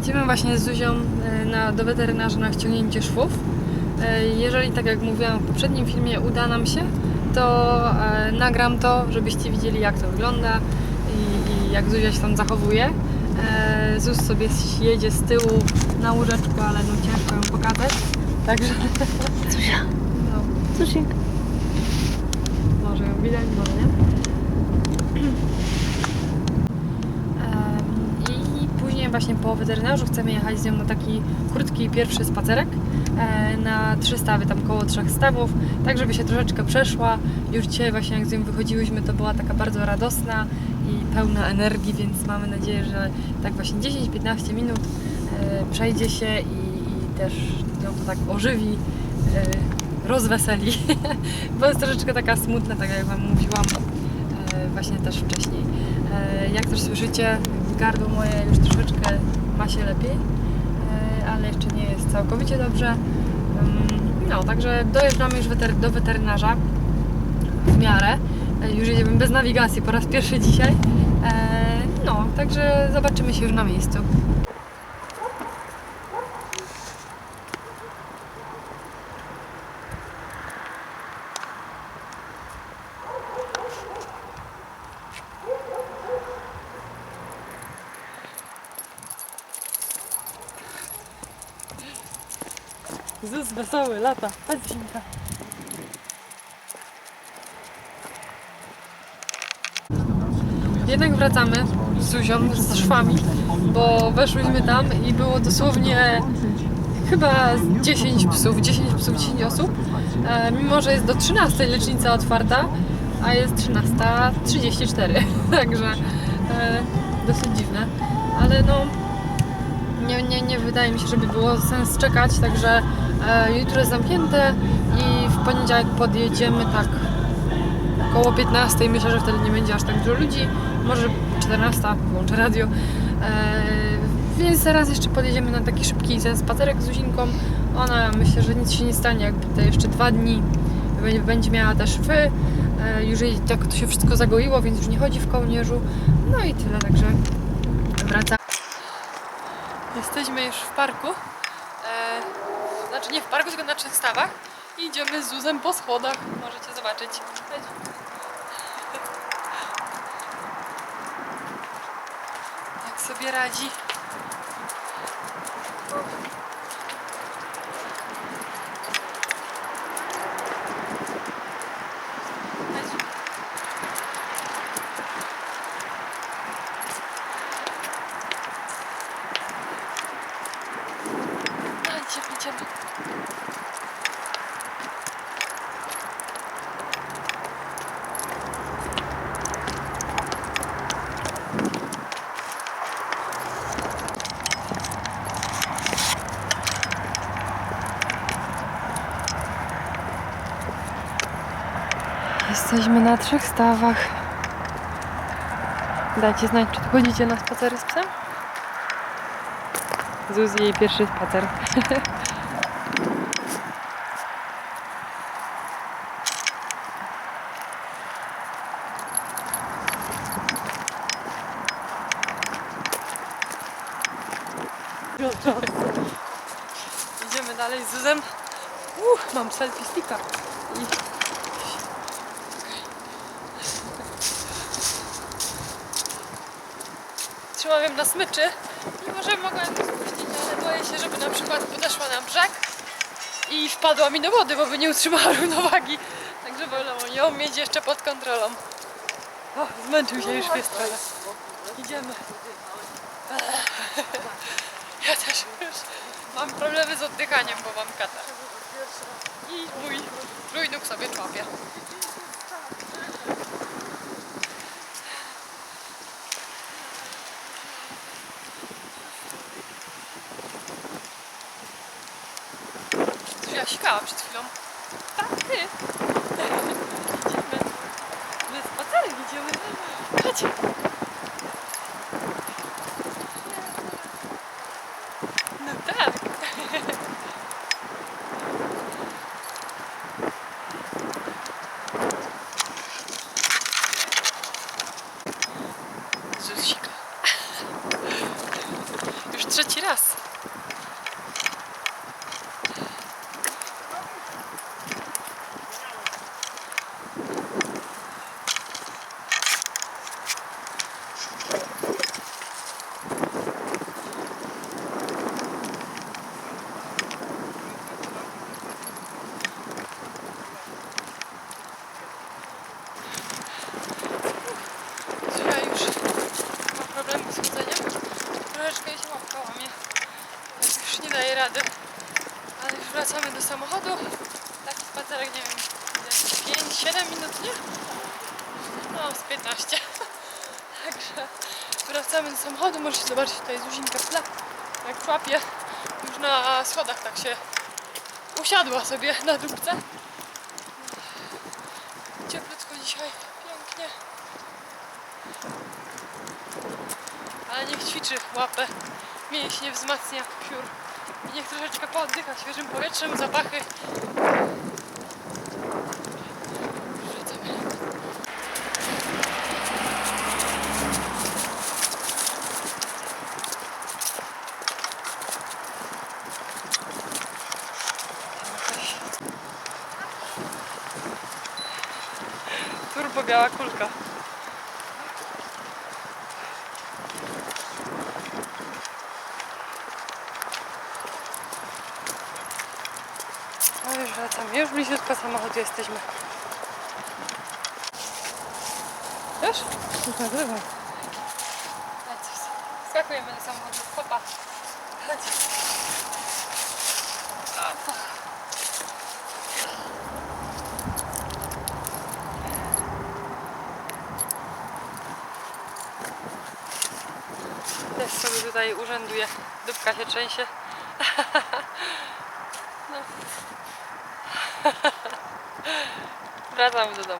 Idziemy właśnie z Zuzią e, na, do weterynarza na ściągnięcie szwów. E, Jeżeli, tak jak mówiłam w poprzednim filmie, uda nam się, to e, nagram to, żebyście widzieli jak to wygląda i, i jak Zuzia się tam zachowuje. Zuz sobie jedzie z tyłu na łóżeczku, ale no ciężko ją pokazać. Także Zuzia, no, Zuzia. może ją widać, może nie. Właśnie po weterynarzu chcemy jechać z nią na taki krótki pierwszy spacerek e, na trzy stawy, tam koło trzech stawów, tak żeby się troszeczkę przeszła. Już dzisiaj właśnie jak z nią wychodziłyśmy, to była taka bardzo radosna i pełna energii, więc mamy nadzieję, że tak właśnie 10-15 minut e, przejdzie się i, też ją to tak ożywi, e, rozweseli, bo jest troszeczkę taka smutna, tak jak Wam mówiłam właśnie też wcześniej. Jak też słyszycie, gardło moje już troszeczkę ma się lepiej, e, ale jeszcze nie jest całkowicie dobrze. Ym, No, także dojeżdżamy już do weterynarza w miarę. E, Już jedziemy bez nawigacji po raz pierwszy dzisiaj. E, No, także zobaczymy się już na miejscu. Zus wesoły, lata, chodź Zinka. Jednak wracamy z Zuzią, z szwami, bo weszłyśmy tam i było dosłownie chyba z 10 psów, 10 psów, 10 osób. E, mimo, że jest do 13 lecznica otwarta, a jest 13.34, także e, dosyć dziwne. Ale no, nie, nie, nie wydaje mi się, żeby było sens czekać, także e, jutro jest zamknięte i w poniedziałek podjedziemy tak około 15. Myślę, że wtedy nie będzie aż tak dużo ludzi. Może 14, włączę radio. E, więc teraz jeszcze podjedziemy na taki szybki spacerek z Zuzinką. Ona myślę, że nic się nie stanie, jakby te jeszcze dwa dni będzie- miała też szwy. E, już jej tak to się wszystko zagoiło, więc już nie chodzi w kołnierzu. No i tyle, także wracamy. Jesteśmy już w parku. E, znaczy nie w parku, tylko na trzech stawach. I idziemy z Zuzem po schodach. Możecie zobaczyć. Chodź. Jak sobie radzi. Chodź. Dajcie, idziemy. Jesteśmy na trzech stawach. Dajcie znać, czy chodzicie na spacery z psem? Zuzi jej pierwszy spacer. Idziemy dalej z Zuzem. Uch, mam selfie sticka. I... Trzymam na smyczy. Mimo, że mogłam to spuścić, ale boję się, żeby na przykład podeszła na brzeg i wpadła mi do wody, bo by nie utrzymała równowagi. Także wolę ją mieć jeszcze pod kontrolą. O, zmęczył się już pies trochę. Idziemy. Ja też już mam problemy z oddychaniem, bo mam katar. I mój trójnóg sobie człapie. Ja sikałam przed chwilą. Tak, ty. Idziemy. My spacerem idziemy. Chodź. 7 minut, nie? No, z 15. Także wracamy do samochodu. Możecie zobaczyć, tutaj jest duzinka pla. Jak człapie. Już na schodach tak się usiadła sobie na dupce. Cieplutko dzisiaj. Pięknie. Ale niech ćwiczy łapę. Mięśnie wzmacnia piór. I niech troszeczkę pooddycha świeżym powietrzem, zapachy. Biała kulka. No już wracamy, już bliziutko samochodu jesteśmy. Wiesz? Super, dobra. Chodź, Skakujemy do samochodu, hopa. Chodź. Opa. Też sobie tutaj urzęduje. Dupka się trzęsie. No. Wracamy do domu.